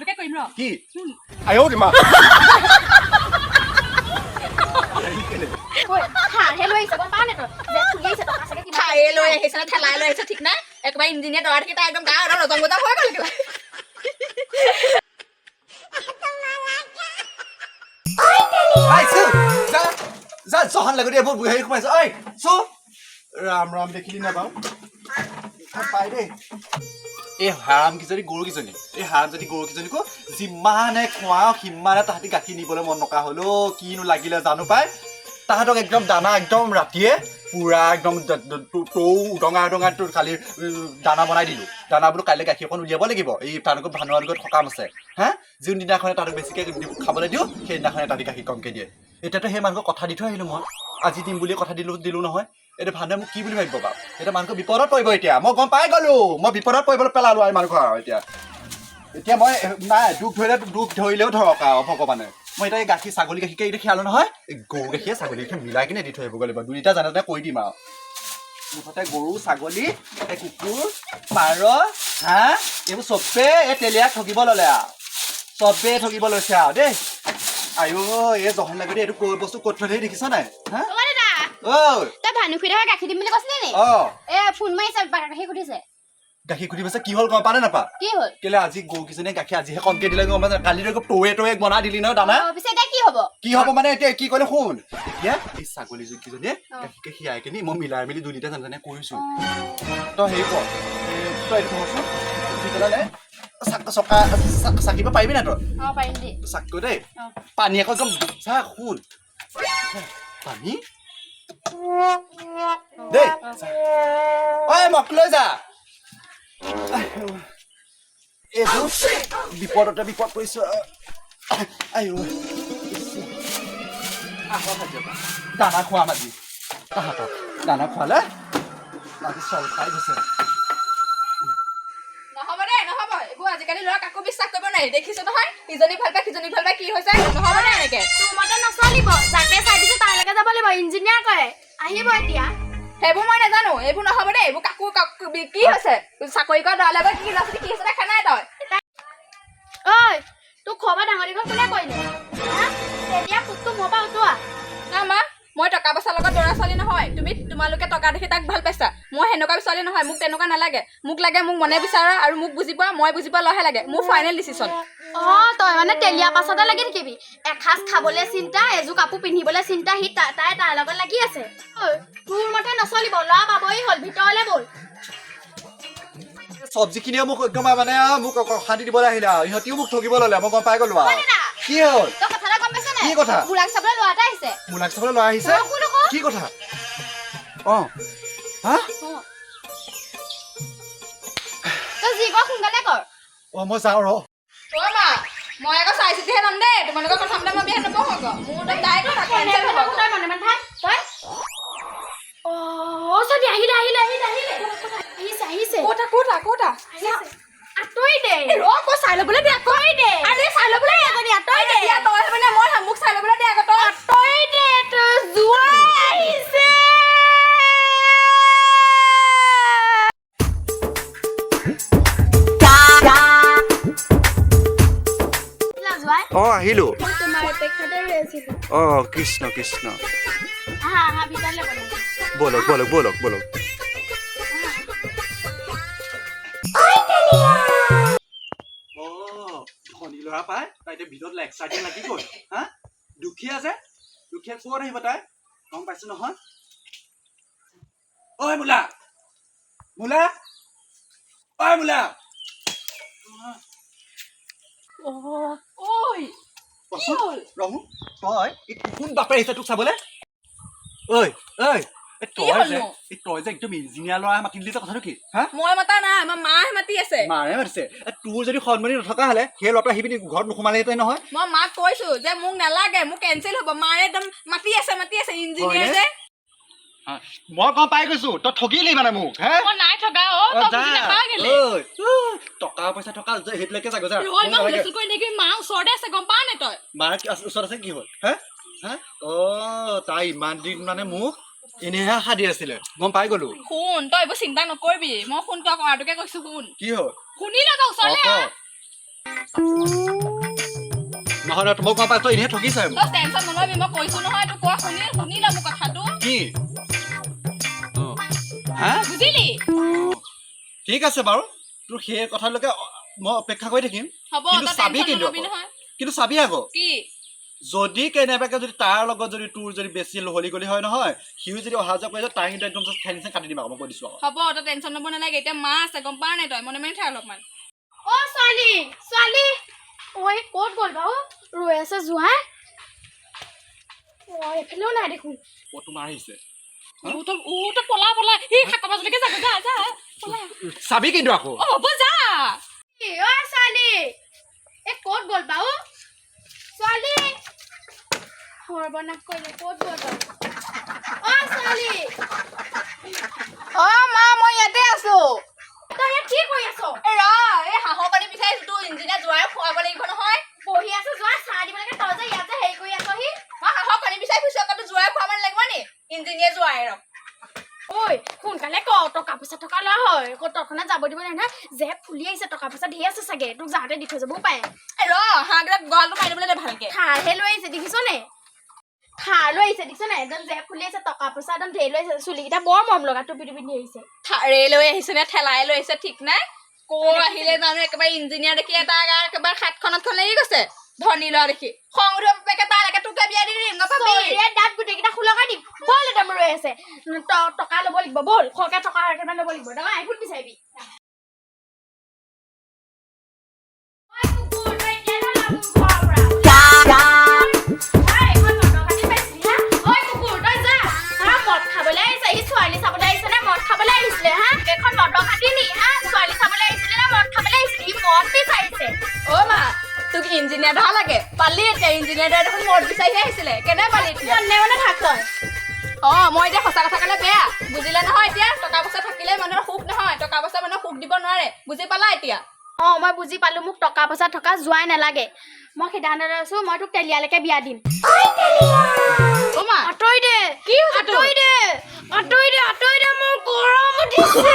নে টকা চাগে কিমান ঠায়ে লৈ আহিছে নে ঠেলাই লৈ আহিছে ঠিক নাই একেবাৰে ইঞ্জিনিয়াৰ দৰা থাকি একদম গা একদম ৰজং বজা হৈ গ'ল যা জহান লাগি বহুত হেৰি সোমাইছে ঐ চু ৰাম ৰাম দেখিলি নাপাওঁ পাই দেই এই হাৰাম কিজনী, গৰু এই হাৰাম যদি গৰু যিমানে খুৱাওঁ, সিমানে তাহাঁতি গাখীৰ নিবলৈ মন নকৰা হ'ল। অ' কিনো লাগিলে জানো পাই? তাহাঁতক একদম দানা একদম ৰাতিয়ে পুৰা একদম টৌ, উদঙা উদঙা কালি দানা বনাই দিলোঁ। দানা বোলো কাইলৈ গাখীৰ অকণ উলিয়াব লাগিব। এই তাহাঁতক ভানুৱাৰ লগত সকাম আছে। হা? যোনদিনাখনে তাহাঁতক বেছিকৈ খাবলৈ দিওঁ, সেইদিনাখনে তাহাঁতি গাখীৰ কমকৈ দিয়ে। এতিয়াতো সেই মানুহক কথা দি থৈ আহিলোঁ মই। আজি দিম বুলিয়ে কথা দিলোঁ দিলোঁ নহয়। এতিয়া ভানুৱে মোক কি বুলি ভাবিব বাৰু এতিয়া মানুহটো বিপদত পৰিব এতিয়া। মই গম পাই গ'লোঁ। মই বিপদত পৰিবলৈ পেলালোঁ আৰু মানুহক আৰু এতিয়া। এতিয়া মই নাই, দুখ ধৰিলে, দুখ ধৰিলেও ধৰক আৰু ভগৱানে। মই এতিয়া গাখীৰ, ছাগলী গাখীৰকে এতিয়া খিয়ালোঁ নহয়। গৰু গাখীৰে, ছাগলী গাখীৰ মিলাই কিনে দি থৈ আহিবগৈ লাগিব। দুইটা জানে তেনে কৈ দিম আৰু। মুঠতে গৰু, ছাগলী, এই কুকুৰ, পাৰ, হাঁহ, এইবোৰ চবে এই তেলীয়াক ঠগিব ল'লে আৰু। চবেই ঠগিব লৈছে আৰু দেই। আইঅ এই জহন লাগে এইটো বস্তু ক'ত থৈ দেখিছ নাই? হা? অ দাদা ঐ তই গাখীৰ দিম বুলি কৈছিলি নি? এ ফোন মাৰিছে গাখীৰ সুধিছে। গাখীৰ খুটি পাইছে কি হ'ল গম পানে নাপা কি হ'ল? কেলে আজি গৰুকেইজনীয়ে গাখীৰ আজিহে কমকৈ দিলে গম পাইছে কালি তই টৌৱে টৌৱে বনাই দিলি নহয় দানা। পিছে এতিয়া কি হ'ব? কি হ'ব মানে এতিয়া কি ক'লে শুন। এতিয়া এই ছাগলী কেইজনীয়ে গাখীৰকে খীৰাই কিনি মই মিলাই মেলি দুই লিটাৰ যেনে তেনে কৰিছো তই হেৰি কৰ তই এইটো কৰচোন উঠি পেলাই নে, চাক- চকা চাকিব পাৰিবি নাই তই? চাকিব দেই পানী আকৌ একদম চা শুন। পানী দেই। ঐ মক, লৈ যা। এইটো বিপদতে বিপদ পৰিছো। আইও। দানা খোৱাম আজি তাহাঁতক দানা খোৱালে আজি চল খাই গৈছে। নহ'ব দেই নহ'ব। এইবোৰ আজিকালি ল'ৰা কাকো বিশ্বাস কৰিব নোৱাৰি। দেখিছো নহয়? ইজনী ভালো পাই সিজনী ভালো পাই কি হৈছে? নহ'ব দেই এনেকে। তোৰ মতে নচলিব। ইঞ্জিনিয়াৰ কৰে। আহিব এতিয়া। সেইবোৰ মই নাজানো এইবোৰ নহ'ব দেই এইবোৰ কাকো কাকো কি হৈছে? চাকৰি কৰা ল'ৰাৰ লগত কি ল'ৰা কি হৈছে দেখা নাই তই? ঐ তোক খবৰ ডাঙৰ দীঘল কোনে কৰিলে? তেতিয়া ফুটটো মোৰ পৰা উঠোৱা। না মা মই টকা পইচাৰ লগত ল'ৰা ছোৱালী নহয়। তুমি তোমালোকে টকা দেখি তাক ভাল পাইছা। মই সেনেকুৱা ছোৱালী নহয় মোক তেনেকুৱা নালাগে। মোক লাগে মোক মনে বিচৰা আৰু মোক বুজি পোৱা মই বুজি পোৱা ল'ৰাহে লাগে। মোৰ ফাইনেল ডিচিশ্যন অ তই মানে তেলীয়া পাছতে লাগি থাকিবি। এসাঁজ খাবলৈ চিন্তা এযোৰ কাপোৰ পিন্ধিবলৈ চিন্তা সি তাই তাৰ লগত লাগি আছে। তোৰ মতে নচলিব ল'ৰা পাবই হ'ল ভিতৰলৈ ব'ল। চব্জিখিনিয়ে মোক একদম মানে মোক অশান্তি দিবলৈ আহিলে আৰু ইহঁতিও মোক ঠগিব ল'লে মই গম পাই গ'লো আৰু কি হ'ল? কি কথা? বুঢ়াক চাবলৈ ল'ৰা এটা আহিছে। মোলাক চাবলৈ ল'ৰা আহিছে। কি কথা? অঁ। হা? তই যি কৰ সোনকালে কৰ। অঁ মই যাওঁ ৰ। অ' মা মই আকৌ চাই চিতিহে ল'ম দেই। তোমালোকৰ কথা মতে মই বিয়া নপঢ়ো আকৌ। মোৰ একদম ডাইৰেক্ট কেঞ্চেল হ'ব আকৌ। তই মনে মনে থাক তই অ' চদি আহিলে আহিলে আহিলে আহিলে। আহিছে আহিছে। ক'তা ক'তা ক'তা আহিছে। আঁতৰি দে। ৰ আকৌ চাই ল'বলৈ দে অঁ আহিলোঁ। অঁ কৃষ্ণ কৃষ্ণ। বলক বলক বলক বলক। ধনী ল'ৰা পাই তাই এতিয়া ভিতৰত লেকচাৰ দিয়া লাগি গ'ল। হা? দুখীয়া যে দুখীয়া ক'ত আহিব তাই? গম পাইছো নহয়। ঐ মোলা। মোলা। ঐ মোলা। তই এই কোন বাপে আহিছে তোক চাবলৈ। ঐ ঐ এই তই যে এই তই যে একদম ইঞ্জিনিয়াৰ ল'ৰা মাতি দিলি কথাটো কি? হা? মই মতা নাই আমাৰ মাহে মাতি আছে। মাৰে মাতিছে। তোৰ যদি সন্মানি নথকা হ'লে সেই ল'ৰাটো আহি পিনি ঘৰত নোসোমালেহেঁতেন নহয়। মই মাক কৈছো যে মোক নালাগে মোক কেঞ্চেল হ'ব। মায়ে একদম মাতি আছে মাতি আছে ইঞ্জিনিয়াৰ যে। মই গম পাই গৈছো তই ঠগিলি মানে মোক হে? মই নাই অ তই বুজি ঐ, টকা পইচা থকা যে সেইবিলাকে যাগৈ যা। ৰ ইমান হুলস্থুল কৰি নেকি মা ওচৰতে আছে গম পাৱ নে তই? মাৰ ওচৰত আছে কি হ'ল? হে? হে? অ তাই ইমান দিন মানে মোক এনেহে আশা দি আছিলে। গম পাই গলো। শুন তই এইবোৰ চিন্তা নকৰিবি। মই শুন তই কৰাটোকে কৈছো শুন। কি হ'ল? শুনি লগ ওচৰলে নহয় নহয় তোমাক মই পাই তই এনেহে ঠগিছে মোক। তই টেনশ্যন নলবি মই কৈছো নহয় তোক কোৱা শুনি শুনি ল মোৰ কথাটো। কি? বুজিলি ঠিক আছে বাৰু। তোৰ সেই কথালৈকে মই অপেক্ষা কৰি থাকিম। কিন্তু চাবি কিন্তু কিন্তু চাবি আকৌ। যদি কেনেবাকে যদি তাৰ লগত যদি তোৰ যদি বেছি লহলি গলি হয় নহয় সিও যদি অহা যোৱা কৰি যায় তাৰ কিন্তু একদম ঠেং চেং কাটি দিম আকৌ মই কৈ দিছোঁ হ'ব তই টেনশ্যন ল'ব নালাগে। এতিয়া মা আছে গম পাৱ নাই তই? মনে মনে থাক অলপমান। অ ছোৱালী ছোৱালী ঐ ক'ত গ'ল বাৰু? ৰৈ আছে জোঁৱাই অ এইফালেও নাই দেখোন। অ তোমাৰ আহিছে। উ তই পলা পলা। এই শাকৰ মাজলৈকে যা যা যা। পলা। চাবি কিন্তু আকৌ। অ হ'ব যা। অ ছোৱালী। এ ক'ত গ'ল বাৰু ছোৱালী। সৰ্বনাশ কৰিলে ক'ত গ'ল বাৰু অ ছোৱালী। অ মা মই ইয়াতে আছো। তই ইয়াত কি কৰি আছ? এ ৰ এই হাঁহৰ কণী বিচাৰিছো তোৰ ইঞ্জিনিয়াৰ যোৱাই খুৱাব লাগিব নহয়। বহি আছো যোৱা। চাহ দিব লাগে তই যে ইয়াত হেৰি কৰি আছহি মই হাঁহৰ কণী বিচাৰি ফুৰিছো আকৌ তোৰ যোৱাই খুৱাব লাগিব নি ইঞ্জিনিয়াৰ যোৱাই ৰ ঐ সোনকালে ক টকা পইচা থকা লোৱা হয়। তৎক্ষণাত যাব দিব নাই নহয়। যে ফুলি আহিছে টকা পইচা ধেৰ আছে চাগে। তোক যাওঁতে দি থৈ যাবও পাৰে। ৰ হাঁহকেইটাক গঁৰালটো মাৰি দিবলৈ দে ভালকে। থাৰহে লৈ আহিছে দেখিছ নে? থাৰ লৈ আহিছে দেখিছ নে? একদম জেপ ফুলি আহিছে টকা পইচা একদম ধেৰ লৈ আহিছে। চুলিকেইটা বৰ মৰম লগা টুপি পিন্ধি আহিছে। থাৰে লৈ আহিছে নে? ঠেলাই লৈ আহিছে ঠিক নাই? কৰ আহিলে জানো একেবাৰে ইঞ্জিনিয়াৰ দেখি এটা একেবাৰে সাতখনতখন লাগি গৈছে। ধনী ল'ৰা দেখি। খং উঠিব তালৈকে তোকে বিয়া দি দিম নাপাবি। চৰিয়ে দাঁত গোটেইকেইটা খোলকাই দিম। ব'ল একদম ৰৈ আছে। টকা ল'ব লাগিব ব'ল। সৰহকে টকা একেবাৰে ল'ব লাগিব তই আইফোন কাটি সি ছোৱালী চাবলৈ আহিছে মদ খাবলৈ আহিছিলে কাটি নে মদ খাবলৈ আহিছিলে? সি মদ বিচাৰিছে। অ মা। তোক ইঞ্জিনিয়াৰ ধৰা লাগে পালি এতিয়া ইঞ্জিনিয়াৰ দৰে দেখোন মদ বিচাৰিহে আহিছিলে কেনে পালি মনে মনে থাক তই। অ মই এতিয়া সঁচা কথা ক'লে বেয়া বুজিলে নহয় এতিয়া টকা পইচা থাকিলে মানুহৰ সুখ নহয় টকা পইচা মানুহৰ সুখ দিব নোৱাৰে বুজি পালা এতিয়া অ মই বুজি পালো মোক টকা পইচা থকা যোৱাই নালাগে মই সিদ্ধান্ত লৈছো মই তোক তেলিয়ালৈকে বিয়া দিম অ মা আঁতৰি দে কি আঁতৰি দে আঁতৰি দে আঁতৰি দে মোৰ গৰম উঠিছে.